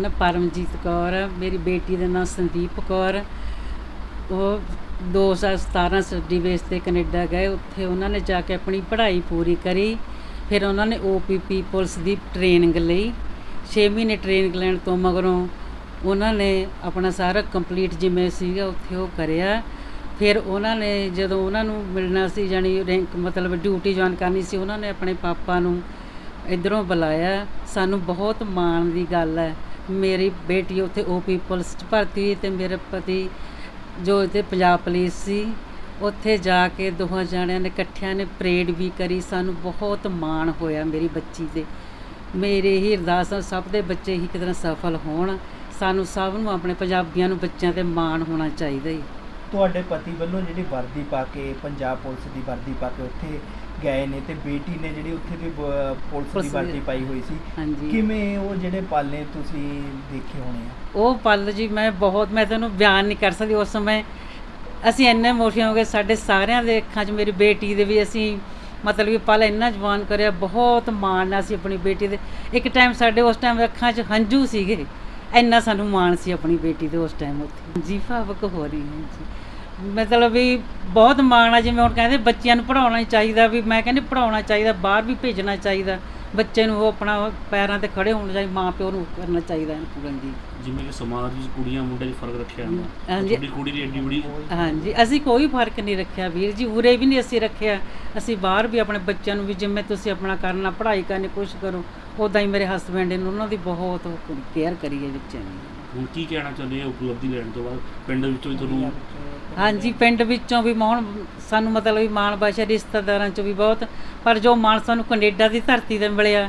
ਨਾ ਪਰਮਜੀਤ ਕੌਰ, ਮੇਰੀ ਬੇਟੀ ਦਾ ਨਾਮ ਸੰਦੀਪ ਕੌਰ। ਉਹ 2017 ਸਟੱਡੀ ਬੇਸ ਤੇ ਕੈਨੇਡਾ ਗਏ। ਉੱਥੇ ਉਹਨਾਂ ਨੇ ਜਾ ਕੇ ਆਪਣੀ ਪੜ੍ਹਾਈ ਪੂਰੀ ਕਰੀ। ਫਿਰ ਉਹਨਾਂ ਨੇ ਓਪੀਪੀ ਪੁਲਿਸ ਦੀ ਟ੍ਰੇਨਿੰਗ ਲਈ। 6 ਮਹੀਨੇ ਟ੍ਰੇਨਿੰਗ ਲੈਣ ਤੋਂ ਮਗਰੋਂ ਉਹਨਾਂ ਨੇ ਆਪਣਾ ਸਾਰਾ ਕੰਪਲੀਟ ਜਿਵੇਂ ਸੀਗਾ, ਉੱਥੇ ਉਹ ਕਰਿਆ। ਫਿਰ ਉਹਨਾਂ ਨੇ ਜਦੋਂ ਉਹਨਾਂ ਨੂੰ ਮਿਲਣਾ ਸੀ ਜਾਨੀ ਰੈਂਕ ਮਤਲਬ ਡਿਊਟੀ ਜੁਆਇਨ ਕਰਨੀ ਸੀ, ਉਹਨਾਂ ਨੇ ਆਪਣੇ ਪਾਪਾ ਨੂੰ ਇਧਰੋਂ ਬੁਲਾਇਆ। ਸਾਨੂੰ ਬਹੁਤ ਮਾਣ ਦੀ ਗੱਲ ਹੈ। ਮੇਰੀ ਬੇਟੀ ਉੱਥੇ ਓਪੀ ਪੁਲਿਸ 'ਚ ਭਰਤੀ ਹੋਈ ਤੇ ਮੇਰੇ ਪਤੀ ਜੋ ਇੱਥੇ ਪੰਜਾਬ ਪੁਲਿਸ ਸੀ, ਉੱਥੇ ਜਾ ਕੇ ਦੋਹਾਂ ਜਣਿਆਂ ਨੇ ਇਕੱਠਿਆਂ ਨੇ ਪਰੇਡ ਵੀ ਕਰੀ। ਸਾਨੂੰ ਬਹੁਤ ਮਾਣ ਹੋਇਆ ਮੇਰੀ ਬੱਚੀ ਤੇ। ਮੇਰੇ ਹੀ ਅਰਦਾਸ ਆ, ਸਭ ਦੇ ਬੱਚੇ ਹੀ ਕਿਤੇ ਨਾ ਸਫਲ ਹੋਣ। ਸਾਨੂੰ ਸਭ ਨੂੰ ਆਪਣੇ ਪੰਜਾਬੀਆਂ ਨੂੰ ਬੱਚਿਆਂ ਤੇ ਮਾਣ ਹੋਣਾ ਚਾਹੀਦਾ ਜੀ ਤੁਹਾਡੇ ਪਤੀ ਵੱਲੋਂ ਜਿਹੜੀ ਵਰਦੀ ਪਾ ਕੇ, ਪੰਜਾਬ ਪੁਲਿਸ ਦੀ ਵਰਦੀ ਪਾ ਕੇ ਉੱਥੇ ਗਏ ਨੇ ਤੇ ਬੇਟੀ ਨੇ ਜਿਹੜੀ ਉੱਥੇ ਦੀ ਬ- ਪੁਲਿਸ ਦੀ ਪੁਲਿਸ ਦੀ- ਵਰਦੀ ਪਾਈ ਹੋਈ ਸੀ। ਹਾਂਜੀ। ਕਿਵੇਂ ਉਹ ਜਿਹੜੇ ਪਾਲੇ ਤੁਸੀਂ ਦੇਖੇ ਹੋਣੇ ਆ? ਉਹ ਪਲ ਜੀ ਮੈਂ ਬਹੁਤ ਮੈਂ ਤੁਹਾਨੂੰ ਬਿਆਨ ਨਹੀਂ ਕਰ ਸਕਦੀ। ਉਸ ਸਮੇਂ ਅਸੀਂ ਇੰਨੇ ਇਮੋਸ਼ਨਲ ਹੋ ਗਏ ਸਾਡੇ ਸਾਰਿਆਂ ਦੇ ਅੱਖਾਂ 'ਚ ਮੇਰੀ ਬੇਟੀ ਦੇ ਵੀ ਅਸੀਂ ਮਤਲਬ ਕਿ ਪਲ ਇੰਨਾ ਜਵਾਨ ਕਰਿਆ ਬਹੁਤ ਮਾਣ ਨਾਲ ਅਸੀਂ ਆਪਣੀ ਬੇਟੀ ਦੇ ਇੱਕ ਟਾਈਮ ਸਾਡੇ ਉਸ ਟਾਈਮ ਅੱਖਾਂ 'ਚ ਹੰਝੂ ਸੀਗੇ। ਇੰਨਾ ਸਾਨੂੰ ਮਾਣ ਸੀ ਆਪਣੀ ਬੇਟੀ ਦੇ ਉਸ ਟਾਈਮ ਉੱਥੇ। ਜੀ ਭਾਵਕ ਹੋ ਰਹੀ ਹੈ ਜੀ। ਮਤਲਬ ਵੀ ਬਹੁਤ ਮਾਣ ਆ ਜਿਵੇਂ ਹੁਣ ਕਹਿੰਦੇ ਬੱਚਿਆਂ ਨੂੰ ਪੜਾਉਣਾ ਚਾਹੀਦਾ ਵੀ ਮੈਂ ਕਹਿੰਦੀ ਪੜਾਉਣਾ ਚਾਹੀਦਾ ਬਾਹਰ ਵੀ ਭੇਜਣਾ ਚਾਹੀਦਾ ਬੱਚੇ ਨੂੰ ਉਹ ਆਪਣਾ ਪੈਰਾਂ ਤੇ ਖੜੇ ਹੋਣ ਚਾਹੀਦਾ ਮਾਂ ਪਿਓ ਨੂੰ ਕਰਨਾ ਚਾਹੀਦਾ ਇਹਨੂੰ ਪੂਰਨ ਜੀ ਜਿਵੇਂ ਕਿ ਸਮਾਜ ਵਿੱਚ ਕੁੜੀਆਂ ਮੁੰਡਿਆਂ 'ਚ ਫ਼ਰਕ ਰੱਖਿਆ ਜਾਂਦਾ। ਹਾਂਜੀ। ਤੁਹਾਡੀ ਕੁੜੀ ਦੀ ਏਡੀ ਬੜੀ ਹਾਂਜੀ ਅਸੀਂ ਕੋਈ ਫ਼ਰਕ ਨਹੀਂ ਰੱਖਿਆ ਵੀਰ ਜੀ ਉਰੇ ਵੀ ਨਹੀਂ ਅਸੀਂ ਰੱਖਿਆ। ਅਸੀਂ ਬਾਹਰ ਵੀ ਆਪਣੇ ਬੱਚਿਆਂ ਨੂੰ ਵੀ ਜਿਵੇਂ ਤੁਸੀਂ ਆਪਣਾ ਕਰਨਾ ਪੜ੍ਹਾਈ ਕਰਨੀ ਕੋਸ਼ਿਸ਼ ਕਰੋ ਉਦਾਂ ਹੀ ਮੇਰੇ ਹਸਬੈਂਡ ਨੇ ਉਹਨਾਂ ਦੀ ਬਹੁਤ ਕੇਅਰ ਕਰੀ ਹੈ ਬੱਚਿਆਂ ਦੀ। ਹੁਣ ਕੀ ਕਹਿਣਾ ਚਾਹੁੰਦੇ ਹੋ ਉਪਲਬਧੀ ਲੈਣ ਤੋਂ ਬਾਅਦ? ਪਿੰਡ ਵਿੱਚੋਂ ਤੁਹਾਨੂੰ ਹਾਂਜੀ ਪਿੰਡ ਵਿੱਚੋਂ ਵੀ ਮਾਣ ਸਾਨੂੰ ਮਤਲਬ ਵੀ ਮਾਣ ਬਾਸ਼ਾ ਰਿਸ਼ਤੇਦਾਰਾਂ ਚੋਂ ਵੀ ਬਹੁਤ ਪਰ ਜੋ ਮਾਣ ਸਾਨੂੰ ਕੈਨੇਡਾ ਦੀ ਧਰਤੀ ਤੇ ਮਿਲਿਆ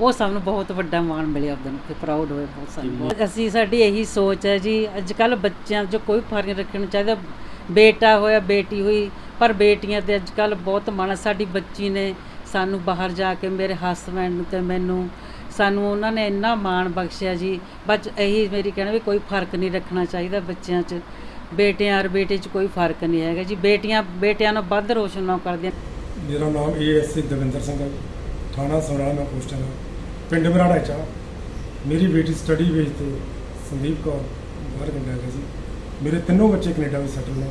ਉਹ ਸਾਨੂੰ ਬਹੁਤ ਵੱਡਾ ਮਾਣ ਮਿਲਿਆ ਉਹਦਨ ਤੇ ਪ੍ਰਾਊਡ ਹੋਏ ਬਹੁਤ ਸਾਨੂੰ। ਅਸੀਂ ਸਾਡੀ ਇਹੀ ਸੋਚ ਹੈ ਜੀ ਅੱਜ ਕੱਲ ਬੱਚਿਆਂ 'ਚ ਕੋਈ ਫ਼ਰਕ ਰੱਖਣਾ ਚਾਹੀਦਾ ਬੇਟਾ ਹੋਇਆ ਬੇਟੀ ਹੋਈ ਪਰ ਬੇਟੀਆਂ ਤੇ ਅੱਜ ਕੱਲ ਬਹੁਤ ਮਾਣ। ਸਾਡੀ ਬੱਚੀ ਨੇ ਸਾਨੂੰ ਬਾਹਰ ਜਾ ਕੇ ਮੇਰੇ ਹਸਬੈਂਡ ਨੂੰ ਤੇ ਮੈਨੂੰ ਸਾਨੂੰ ਉਹਨਾਂ ਨੇ ਇੰਨਾ ਮਾਣ ਬਖਸ਼ਿਆ ਜੀ ਬਸ ਇਹੀ ਮੇਰੀ ਕਹਿਣਾ ਵੀ ਕੋਈ ਫ਼ਰਕ ਨਹੀਂ ਰੱਖਣਾ ਚਾਹੀਦਾ ਬੱਚਿਆਂ 'ਚ ਬੇਟਿਆਂ ਔਰ ਬੇਟੇ 'ਚ ਕੋਈ ਫ਼ਰਕ ਨਹੀਂ ਹੈਗਾ ਜੀ। ਬੇਟੀਆਂ, ਬੇਟਿਆਂ ਨੂੰ ਵੱਧ ਰੋਸ਼ਨ ਨਾ ਕਰਦੀਆਂ ਮੇਰਾ ਨਾਮ ਏਐਸਸੀ ਦਵਿੰਦਰ ਸਿੰਘ ਹੈ। ਥਾਣਾ ਸਮਰਾਲਾ ਮੈਂ ਪੋਸਟ ਹੈ ਪਿੰਡ ਮਰਾੜਾ ਚਾ ਮੇਰੀ ਬੇਟੀ ਸਟੱਡੀ ਵੇਜ ਤੇ ਸੰਦੀਪ ਕੌਰ ਬਾਹਰ ਕੈਨੇਡਾ ਗਈ ਸੀ। ਮੇਰੇ ਤਿੰਨੋਂ ਬੱਚੇ ਕੈਨੇਡਾ ਵਿੱਚ ਸੈਟਲ ਨੇ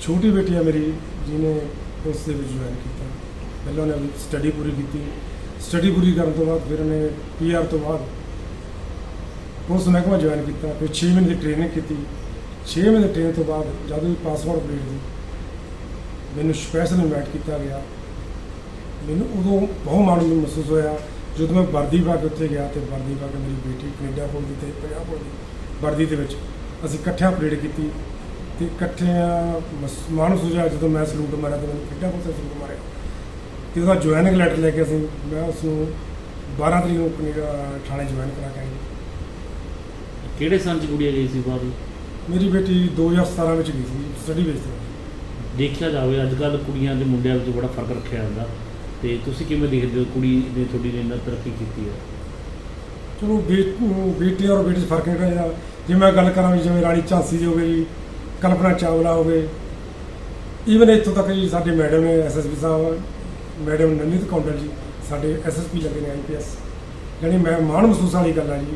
ਛੋਟੀ ਬੇਟੀ ਹੈ ਮੇਰੀ, ਜਿਹਨੇ ਉਸ ਦੇ ਵਿੱਚ ਜੁਆਇਨ ਕੀਤਾ। ਪਹਿਲਾਂ ਉਹਨੇ ਸਟੱਡੀ ਪੂਰੀ ਕੀਤੀ। ਸਟੱਡੀ ਪੂਰੀ ਕਰਨ ਤੋਂ ਬਾਅਦ ਫਿਰ ਉਹਨੇ ਪੀਆਰ ਤੋਂ ਬਾਅਦ ਉਸ ਮਹਿਕਮਾ ਜੁਆਇਨ ਕੀਤਾ। ਫਿਰ 6 ਮਹੀਨੇ ਦੀ ਟ੍ਰੇਨਿੰਗ ਕੀਤੀ। 6 ਮਹੀਨੇ ਟ੍ਰੇਨ ਤੋਂ ਬਾਅਦ ਜਦੋਂ ਵੀ ਪਾਸਪੋਰਟ ਕੰਪਲੀਟ ਦੀ, ਮੈਨੂੰ ਸਪੈਸ਼ਲ ਇਨਵਾਈਟ ਕੀਤਾ ਗਿਆ। ਮੈਨੂੰ ਉਦੋਂ ਬਹੁਤ ਮਾਣ ਮਹਿਸੂਸ ਹੋਇਆ, ਜਦੋਂ ਮੈਂ ਵਰਦੀ ਬਾਗ ਉੱਥੇ ਗਿਆ ਤੇ ਵਰਦੀ ਬਾਗ ਮੇਰੀ ਬੇਟੀ ਕੈਨੇਡਾ ਪਹੁੰਚੀ ਤੇ ਪੰਜਾਬ ਪਹੁੰਚੀ ਵਰਦੀ ਦੇ ਵਿੱਚ ਅਸੀਂ ਇਕੱਠਿਆਂ ਪਰੇਡ ਕੀਤੀ ਤੇ ਇਕੱਠਿਆਂ ਮਸ- ਮਾਣ ਮਹਿਸੂਸ ਜਦੋਂ ਮੈਂ ਸਲੂਟ ਮਾਰਿਆ ਤੇ ਮੈਨੂੰ ਕੈਨੇਡਾ ਕੋਲ ਸਲੂਟ ਮਾਰਿਆ। ਤੇ ਉਹਦਾ ਜੁਆਇਨਿੰਗ ਲੈਟਰ ਲੈ ਕੇ ਅਸੀਂ, ਮੈਂ ਉਸ ਨੂੰ 12 ਤਰੀਕ ਨੂੰ ਕੈਨੇਡਾ ਥਾਣੇ ਜੁਆਇਨ ਕਰਾ ਕੇ ਆਈ ਕਿਹੜੇ ਸੰਨ 'ਚ ਕੁੜੀਆਂ ਗਈ ਸੀ ਬਾਹਰ ਮੇਰੀ ਬੇਟੀ 2017 ਵਿੱਚ ਗਈ ਸੀ ਸਟੱਡੀ ਬੇਸ ਤੇ। ਦੇਖਿਆ ਜਾਵੇ ਅੱਜ ਕੱਲ ਕੁੜੀਆਂ ਤੇ ਮੁੰਡਿਆਂ ਵਿੱਚ ਬੜਾ ਫ਼ਰਕ ਰੱਖਿਆ ਜਾਂਦਾ। ਤੇ ਤੁਸੀਂ ਕਿਵੇਂ ਦੇਖਦੇ ਹੋ ਕੁੜੀ ਨੇ ਤੁਹਾਡੀ ਨੇ ਇੰਨਾ ਤਰੱਕੀ ਕੀਤੀ ਹੈ? ਚਲੋ ਬੇ- ਬੇਟੀ ਔਰ ਬੇਟੀ 'ਚ ਫ਼ਰਕ ਨਹੀਂ ਜਿਹੜਾ। ਜੇ ਮੈਂ ਗੱਲ ਕਰਾਂ ਵੀ ਜਿਵੇਂ ਰਾਣੀ ਝਾਂਸੀ ਦੀ ਹੋ ਗਈ ਕਲਪਨਾ ਚਾਵਲਾ ਹੋ ਗਏ। ਈਵਨ ਇੱਥੋਂ ਤੱਕ ਜੀ ਸਾਡੇ ਮੈਡਮ ਨੇ ਐਸਐਸਪੀ ਸਾਹਿਬ ਮੈਡਮ ਨਵਨੀਤ ਕੌਂਡਲ ਜੀ ਸਾਡੇ ਐਸਐਸਪੀ ਲੱਗੇ ਨੇ ਆਈਪੀਐਸ ਜਾਣੀ ਮੈਂ ਮਾਣ ਮਹਿਸੂਸ ਵਾਲੀ ਗੱਲ ਆ ਜੀ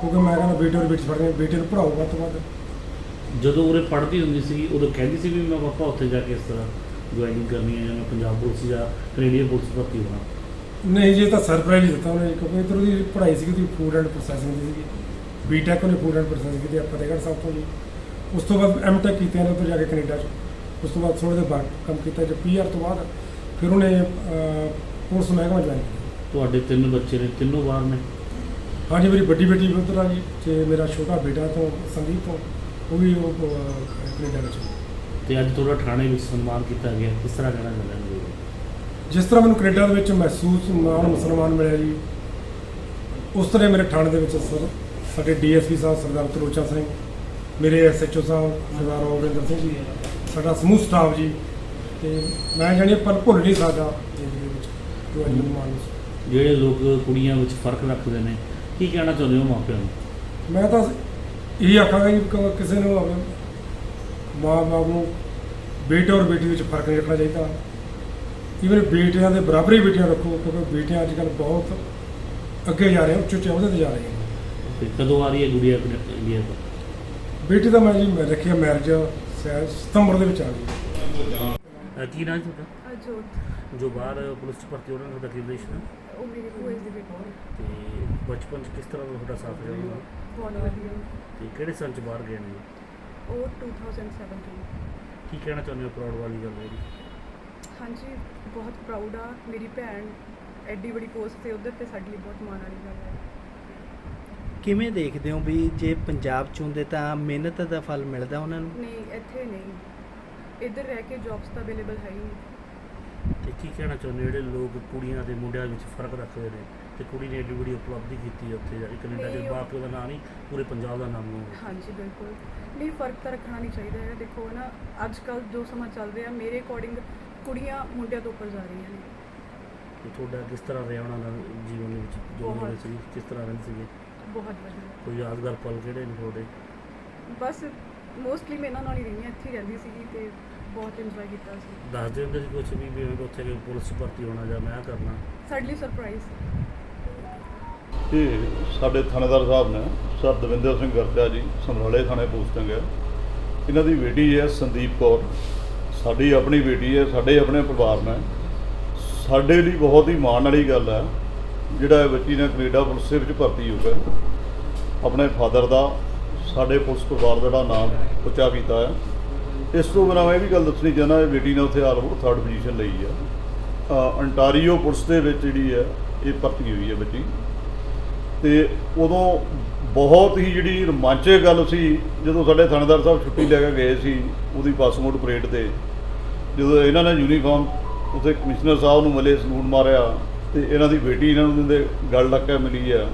ਕਿਉਂਕਿ ਮੈਂ ਕਹਿੰਦਾ ਬੇਟੀ ਔਰ ਬੇਟੀ 'ਚ ਫ਼ਰਕ ਨਹੀਂ ਬੇਟੀ ਨੂੰ ਪੜਾਓ ਵੱਧ ਤੋਂ ਵੱਧ। ਜਦੋਂ ਉਰੇ ਪੜ੍ਹਦੀ ਹੁੰਦੀ ਸੀ ਉਦੋਂ ਕਹਿੰਦੀ ਸੀ ਵੀ ਮੈਂ ਪਾਪਾ ਉੱਥੇ ਜਾ ਕੇ ਇਸ ਤਰ੍ਹਾਂ ਜੁਆਇਨਿੰਗ ਕਰਨੀ ਹੈ ਜਾਂ ਮੈਂ ਪੰਜਾਬ ਪੁਲਿਸ ਜਾਂ ਕੈਨੇਡੀਅਨ ਪੁਲਿਸ ਭਰਤੀ ਹੋਣਾ ਨਹੀਂ ਜੀ ਇਹ ਤਾਂ ਸਰਪ੍ਰਾਈਜ਼ ਹੀ ਦਿੱਤਾ ਉਹਨੇ ਕਿਉਂਕਿ ਇੱਧਰ ਉਹਦੀ ਪੜ੍ਹਾਈ ਸੀਗੀ ਉਹਦੀ ਫੂਡ ਐਂਡ ਪ੍ਰੋਸੈਸਿੰਗ ਦੀ ਸੀਗੀ। ਬੀਟੈਕ ਉਹਨੇ ਫੂਡ ਐਂਡ ਪ੍ਰੋਸੈਸਿੰਗ ਕੀਤੀ ਆਪਾਂ ਫਤਿਹਗੜ੍ਹ ਸਾਹਿਬ ਤੋਂ ਜੀ। ਉਸ ਤੋਂ ਬਾਅਦ ਐਮਟੈਕ ਕੀਤੀ ਉਹਨੇ ਉੱਧਰ ਜਾ ਕੇ ਕੈਨੇਡਾ 'ਚ। ਉਸ ਤੋਂ ਬਾਅਦ ਥੋੜ੍ਹੇ ਦੇ ਬਾਅਦ ਕੰਮ ਕੀਤਾ ਜਦ ਪੀਆਰ ਤੋਂ ਬਾਅਦ ਫਿਰ ਉਹਨੇ ਪੁਲਿਸ ਮਹਿਕਮਾ ਜੁਆਇਨ ਕੀਤਾ। ਤੁਹਾਡੇ ਤਿੰਨ ਬੱਚੇ ਨੇ ਤਿੰਨੋਂ ਬਾਹਰ ਨੇ। ਹਾਂਜੀ ਮੇਰੀ ਵੱਡੀ ਬੇਟੀ ਵੀ ਉੱਧਰ ਆ ਜੀ ਤੇ ਮੇਰਾ ਛੋਟਾ ਬੇਟਾ ਤੋਂ ਸੰਦੀਪ ਤੋਂ। ਉਹ ਵੀ ਉਹ ਅਹ, ਕੈਨੇਡਾ ਵਿੱਚ। ਤੇ ਅੱਜ ਤੁਹਾਡਾ ਥਾਣੇ ਵਿੱਚ ਸਨਮਾਨ ਕੀਤਾ ਗਿਆ। ਕਿਸ ਤਰ੍ਹਾਂ ਕਹਿਣਾ ਚਾਹੁੰਦੇ ਹੋ? ਜਿਸ ਤਰ੍ਹਾਂ ਮੈਨੂੰ ਕੈਨੇਡਾ ਦੇ ਵਿੱਚ ਮਹਿਸੂਸ ਮਾਣ ਮੁਸਲਮਾਨ ਮਿਲਿਆ ਜੀ ਉਸ ਤਰ੍ਹਾਂ ਮੇਰੇ ਥਾਣੇ ਦੇ ਵਿੱਚ ਸਰ ਸਾਡੇ ਡੀਐਸਪੀ ਸਾਹਿਬ ਸਰਦਾਰ ਤਰੋਚਾ ਸਿੰਘ ਮੇਰੇ ਐਸਐਚਓ ਸਾਹਿਬ ਸਰਦਾਰ ਰਵਿੰਦਰ ਸਿੰਘ ਜੀ ਸਾਡਾ ਸਮੂਹ ਸਟਾਫ ਜੀ ਤੇ ਮੈਂ ਜਾਣੀ ਪਲ ਭੁੱਲ ਨਹੀਂ ਸਕਦਾ ਜ਼ਿੰਦਗੀ ਦੇ ਵਿੱਚ ਜੋ ਅੱਜ ਮੈਨੂੰ ਮਾਣ ਮਹਿਸੂਸ ਜਿਹੜੇ ਲੋਕ ਕੁੜੀਆਂ ਵਿੱਚ ਫ਼ਰਕ ਰੱਖਦੇ ਨੇ ਕੀ ਕਹਿਣਾ ਚਾਹੁੰਦੇ ਹੋ ਮਾਪਿਆਂ ਨੂੰ? ਮੈਂ ਤਾਂ ਇਹ ਆਖਾਂਗਾ ਜੀ ਕਿ ਕਿਸੇ ਨੂੰ ਆਪਣੇ ਮਾਂ ਬਾਪ ਨੂੰ ਬੇਟੇ ਔਰ ਬੇਟੀ ਵਿੱਚ ਫ਼ਰਕ ਨਹੀਂ ਰੱਖਣਾ ਚਾਹੀਦਾ। ਈਵਨ ਬੇਟਿਆਂ ਦੇ ਬਰਾਬਰ ਹੀ ਬੇਟੀਆਂ ਰੱਖੋ ਕਿਉਂਕਿ ਬੇਟੀਆਂ ਅੱਜ ਕੱਲ੍ਹ ਬਹੁਤ ਅੱਗੇ ਜਾ ਰਹੀਆਂ ਉੱਚੇ ਉੱਚੇ ਅਹੁਦੇ ਤੇ ਜਾ ਰਹੀਆਂ। ਤੇ ਕਦੋਂ ਆ ਰਹੀ ਹੈ ਗੁੜੀਆ ਕਨੇ- ਇੰਡੀਆ ਤੋਂ? ਬੇਟੀ ਦਾ ਮੈਂ ਜੀ ਮੈਂ ਰੱਖਿਆ ਮੈਰਿਜ ਸਤੰਬਰ ਦੇ ਵਿੱਚ ਆ ਗਈ। ਅਹ ਕੀ ਨਾਮ ਹੈ ਤੁਹਾਡਾ? ਜੋਤ ਜੋ ਬਾਹਰ ਪੁਲਿਸ ਚ ਭਰਤੀ ਹੋਣਾ ਤੁਹਾਡਾ ਕੀ ਰਿਲੇਸ਼ਨ ਉਹ ਮੇਰੀ ਭੂਆ ਦੀ ਬੇਟੀ ਤੇ ਬਚਪਨ ਚ ਕਿਸ ਤਰ੍ਹਾਂ ਦਾ ਤੁਹਾਡਾ ਸਾਥ ਰਿਹਾ ਉਹਨਾਂ ਦਾ? ਬਹੁਤ ਵਧੀਆ। ਤੇ ਕਿਹੜੇ ਸੰਨ ਚ ਬਾਹਰ ਗਏ ਨੇ? ਉਹ 2017 ਕੀ ਕਹਿਣਾ ਚਾਹੁੰਦੇ ਹੋ ਪ੍ਰਾਊਡ ਵਾਲੀ ਗੱਲ ਹੈ ਜੀ ਹਾਂਜੀ ਬਹੁਤ ਪ੍ਰਾਊਡ ਆ। ਮੇਰੀ ਭੈਣ ਐਡੀ ਬੜੀ ਪੋਸਟ ਤੇ ਉਧਰ ਤੇ ਸਾਡੇ ਲਈ ਬਹੁਤ ਮਾਣ ਵਾਲੀ ਗੱਲ ਹੈ। ਕਿਵੇਂ ਦੇਖਦੇ ਹੋ ਵੀ ਜੇ ਪੰਜਾਬ ਚ ਹੁੰਦੇ ਤਾਂ ਮਿਹਨਤ ਦਾ ਫਲ ਮਿਲਦਾ ਉਹਨਾਂ ਨੂੰ? ਨਹੀਂ ਇੱਥੇ ਨਹੀਂ। ਇੱਧਰ ਰਹਿ ਕੇ ਜੌਬਸ ਤਾਂ ਅਵੇਲੇਬਲ ਹੈ ਹੀ ਨਹੀਂ। ਤੇ ਕੀ ਕਹਿਣਾ ਚਾਹੁੰਦੇ ਹੋ ਜਿਹੜੇ ਲੋਕ ਕੁੜੀਆਂ ਤੇ ਮੁੰਡਿਆਂ ਵਿੱਚ ਫ਼ਰਕ ਰੱਖਦੇ ਨੇ? ਤੇ ਕੁੜੀ ਨੇ ਏਡੀ ਬੜੀ ਉਪਲਬਧੀ ਕੀਤੀ ਹੈ ਉੱਥੇ ਜਾ ਕੇ। ਕੈਨੇਡਾ ਦੇ ਬਾਪ ਪਿਓ ਦਾ ਨਾਂ ਨਹੀਂ ਪੂਰੇ ਪੰਜਾਬ ਦਾ ਨਾਮ ਨੂੰ ਹਾਂਜੀ ਬਿਲਕੁਲ। ਨਹੀਂ ਫ਼ਰਕ ਤਾਂ ਰੱਖਣਾ ਨਹੀਂ ਚਾਹੀਦਾ ਹੈ। ਦੇਖੋ ਨਾ ਅੱਜ ਕੱਲ ਜੋ ਸਮਾਂ ਚੱਲ ਰਿਹਾ ਮੇਰੇ ਅਕੋਰਡਿੰਗ ਕੁੜੀਆਂ ਮੁੰਡਿਆਂ ਤੋਂ ਉੱਪਰ ਜਾ ਰਹੀਆਂ ਨੇ। ਤੇ ਤੁਹਾਡਾ ਕਿਸ ਤਰ੍ਹਾਂ ਰਿਹਾ ਉਹਨਾਂ ਦਾ ਜੀਵਨ ਦੇ ਵਿੱਚ? ਜੋ। ਹੋਏ ਸੀ ਕਿਸ ਤਰ੍ਹਾਂ ਰਹਿੰਦੇ ਸੀਗੇ? ਬਹੁਤ ਵਧੀਆ। ਕੋਈ ਯਾਦਗਾਰ ਪਲ ਕਿਹੜੇ ਨੇ ਤੁਹਾਡੇ? ਬਸ ਮੋਸਟਲੀ ਮੈਂ ਇਹਨਾਂ ਨਾਲ ਹੀ ਰਹੀ ਹਾਂ ਇੱਥੇ ਰਹਿੰਦੀ ਸੀਗੀ ਤੇ ਬਹੁਤ ਇੰਜੋਏ ਕੀਤਾ ਸੀ। ਦੱਸਦੇ ਹੁੰਦੇ ਸੀ ਕੁਝ ਵੀ ਵੀ ਉੱਥੇ ਕਿ ਪੁਲਿਸ ਭਰਤੀ ਹੋਣਾ ਜਾਂ ਮੈਂ ਕਰਨਾ? ਸਾਡੇ ਲਈ ਸਰਪ੍ਰਾਈਜ਼ ਇਹ ਸਾਡੇ ਥਾਣੇਦਾਰ ਸਾਹਿਬ ਨੇ ਸਰ ਦਵਿੰਦਰ ਸਿੰਘ ਗਰਜਾ ਜੀ ਸਮਰਾਲੇ ਥਾਣੇ ਪੋਸਟਿੰਗ ਹੈ ਇਹਨਾਂ ਦੀ ਬੇਟੀ ਹੈ ਸੰਦੀਪ ਕੌਰ। ਸਾਡੀ ਆਪਣੀ ਬੇਟੀ ਹੈ, ਸਾਡੇ ਆਪਣੇ ਪਰਿਵਾਰ ਨੇ। ਸਾਡੇ ਲਈ ਬਹੁਤ ਹੀ ਮਾਣ ਵਾਲੀ ਗੱਲ ਹੈ, ਜਿਹੜਾ ਇਹ ਬੱਚੀ ਨੇ ਕੈਨੇਡਾ ਪੁਲਿਸ ਦੇ ਵਿੱਚ ਭਰਤੀ ਹੋ ਗਿਆ ਆਪਣੇ ਫਾਦਰ ਦਾ, ਸਾਡੇ ਪੁਲਿਸ ਪਰਿਵਾਰ ਦਾ ਜਿਹੜਾ ਨਾਮ ਉੱਚਾ ਕੀਤਾ ਹੈ। ਇਸ ਤੋਂ ਬਿਨਾਂ ਮੈਂ ਇਹ ਵੀ ਗੱਲ ਦੱਸਣੀ ਚਾਹੁੰਦਾ, ਇਹ ਬੇਟੀ ਨੇ ਉੱਥੇ ਆਲ ਥਰਡ ਪੋਜੀਸ਼ਨ ਲਈ ਹੈ। ਅੰਟਾਰੀਓ ਪੁਲਿਸ ਦੇ ਵਿੱਚ ਜਿਹੜੀ ਹੈ, ਇਹ ਭਰਤੀ ਹੋਈ ਹੈ ਬੱਚੀ। ਤੇ ਉਦੋਂ ਬਹੁਤ ਹੀ ਜਿਹੜੀ ਰੋਮਾਂਚਕ ਗੱਲ ਸੀ ਜਦੋਂ ਸਾਡੇ ਥਾਣੇਦਾਰ ਸਾਹਿਬ ਛੁੱਟੀ ਲੈ ਕੇ ਗਏ ਸੀ ਉਹਦੀ ਪਾਸਪੋਰਟ ਪਰੇਡ ਤੇ ਜਦੋਂ ਇਹਨਾਂ ਨੇ ਯੂਨੀਫਾਰਮ ਉੱਥੇ ਕਮਿਸ਼ਨਰ ਸਾਹਿਬ ਨੂੰ ਮਿਲੇ ਸਲੂਟ ਮਾਰਿਆ ਤੇ ਇਹਨਾਂ ਦੀ ਬੇਟੀ ਇਹਨਾਂ ਨੂੰ ਦਿੰਦੇ ਗੱਲ ਲੱਗ ਕੇ ਮਿਲੀ ਆ।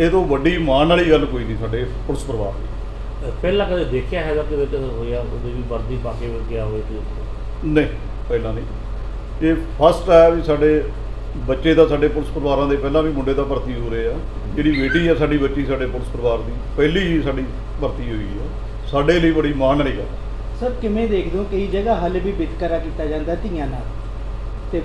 ਇਹ ਤੋਂ ਵੱਡੀ ਮਾਣ ਵਾਲੀ ਗੱਲ ਕੋਈ ਨਹੀਂ ਸਾਡੇ ਪੁਲਿਸ ਪਰਿਵਾਰ ਦੀ। ਪਹਿਲਾਂ ਕਦੇ ਦੇਖਿਆ ਹੈਗਾ ਕਿ ਕਦੇ ਹੋਇਆ ਉਹਦੇ ਵੀ ਵਰਦੀ ਪਾ ਕੇ ਗਿਆ ਹੋਵੇ ਤੇ? ਨਹੀਂ ਪਹਿਲਾਂ ਨਹੀਂ। ਇਹ ਫਸਟ ਹੈ ਵੀ ਸਾਡੇ ਬੱਚੇ ਦਾ ਸਾਡੇ ਪੁਲਿਸ ਪਰਿਵਾਰਾਂ ਦੇ ਪਹਿਲਾਂ ਵੀ ਮੁੰਡੇ ਦਾ ਭਰਤੀ ਹੋ ਰਹੇ ਆ। ਜਿਹੜੀ ਬੇਟੀ ਆ ਸਾਡੀ ਬੱਚੀ ਸਾਡੇ ਪੁਲਿਸ ਪਰਿਵਾਰ ਦੀ ਪਹਿਲੀ ਹੀ ਸਾਡੀ ਭਰਤੀ ਹੋਈ ਆ। ਸਾਡੇ ਲਈ ਬੜੀ ਮਾਣ ਵਾਲੀ ਗੱਲ। ਸਰ ਕਿਵੇਂ ਦੇਖਦੇ ਹੋ? ਕਈ ਜਗ੍ਹਾ ਹਾਲੇ ਵੀ ਵਿਤਕਰਾ ਕੀਤਾ ਜਾਂਦਾ ਧੀਆਂ ਨਾਲ। ਤੇ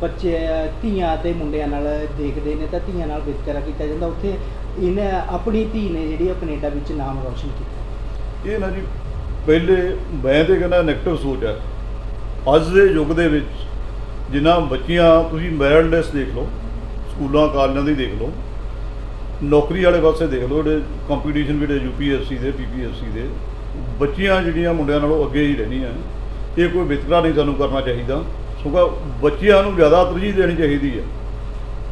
ਬੱਚੇ ਧੀਆਂ ਤੇ ਮੁੰਡਿਆਂ ਨਾਲ ਦੇਖਦੇ ਨੇ ਤਾਂ ਧੀਆਂ ਨਾਲ ਵਿਤਕਰਾ ਕੀਤਾ ਜਾਂਦਾ। ਉੱਥੇ ਇਹਨੇ ਆਪਣੀ ਧੀ ਨੇ ਜਿਹੜੀ ਉਹ ਕੈਨੇਡਾ ਵਿੱਚ ਨਾਮ ਰੌਸ਼ਨ ਕੀਤਾ। ਇਹ ਨਾ ਜੀ ਪਹਿਲੇ ਮੈਂ ਤੇ ਕਹਿੰਦਾ ਨੈਗੇਟਿਵ ਸੋਚ ਹੈ ਅੱਜ ਦੇ ਯੁੱਗ ਦੇ ਵਿੱਚ ਜਿਨ੍ਹਾਂ ਬੱਚੀਆਂ ਤੁਸੀਂ ਮੈਰਿਟ ਲਿਸਟ ਦੇਖ ਲਓ ਸਕੂਲਾਂ ਕਾਲਜਾਂ ਦੀ ਦੇਖ ਲਓ ਨੌਕਰੀ ਵਾਲੇ ਪਾਸੇ ਦੇਖ ਲਓ, ਜਿਹੜੇ ਕੰਪੀਟੀਸ਼ਨ ਜਿਹੜੇ ਯੂਪੀਐਸਸੀ ਦੇ ਪੀਪੀਐਸਸੀ ਦੇ, ਬੱਚੀਆਂ ਜਿਹੜੀਆਂ ਮੁੰਡਿਆਂ ਨਾਲੋਂ ਅੱਗੇ ਹੀ ਰਹਿਣੀਆਂ ਇਹ ਕੋਈ ਵਿਤਕਰਾ ਨਹੀਂ ਸਾਨੂੰ ਕਰਨਾ ਚਾਹੀਦਾ। ਸਗੋਂ ਬੱਚਿਆਂ ਨੂੰ ਜ਼ਿਆਦਾ ਤਰਜੀਹ ਦੇਣੀ ਚਾਹੀਦੀ ਹੈ।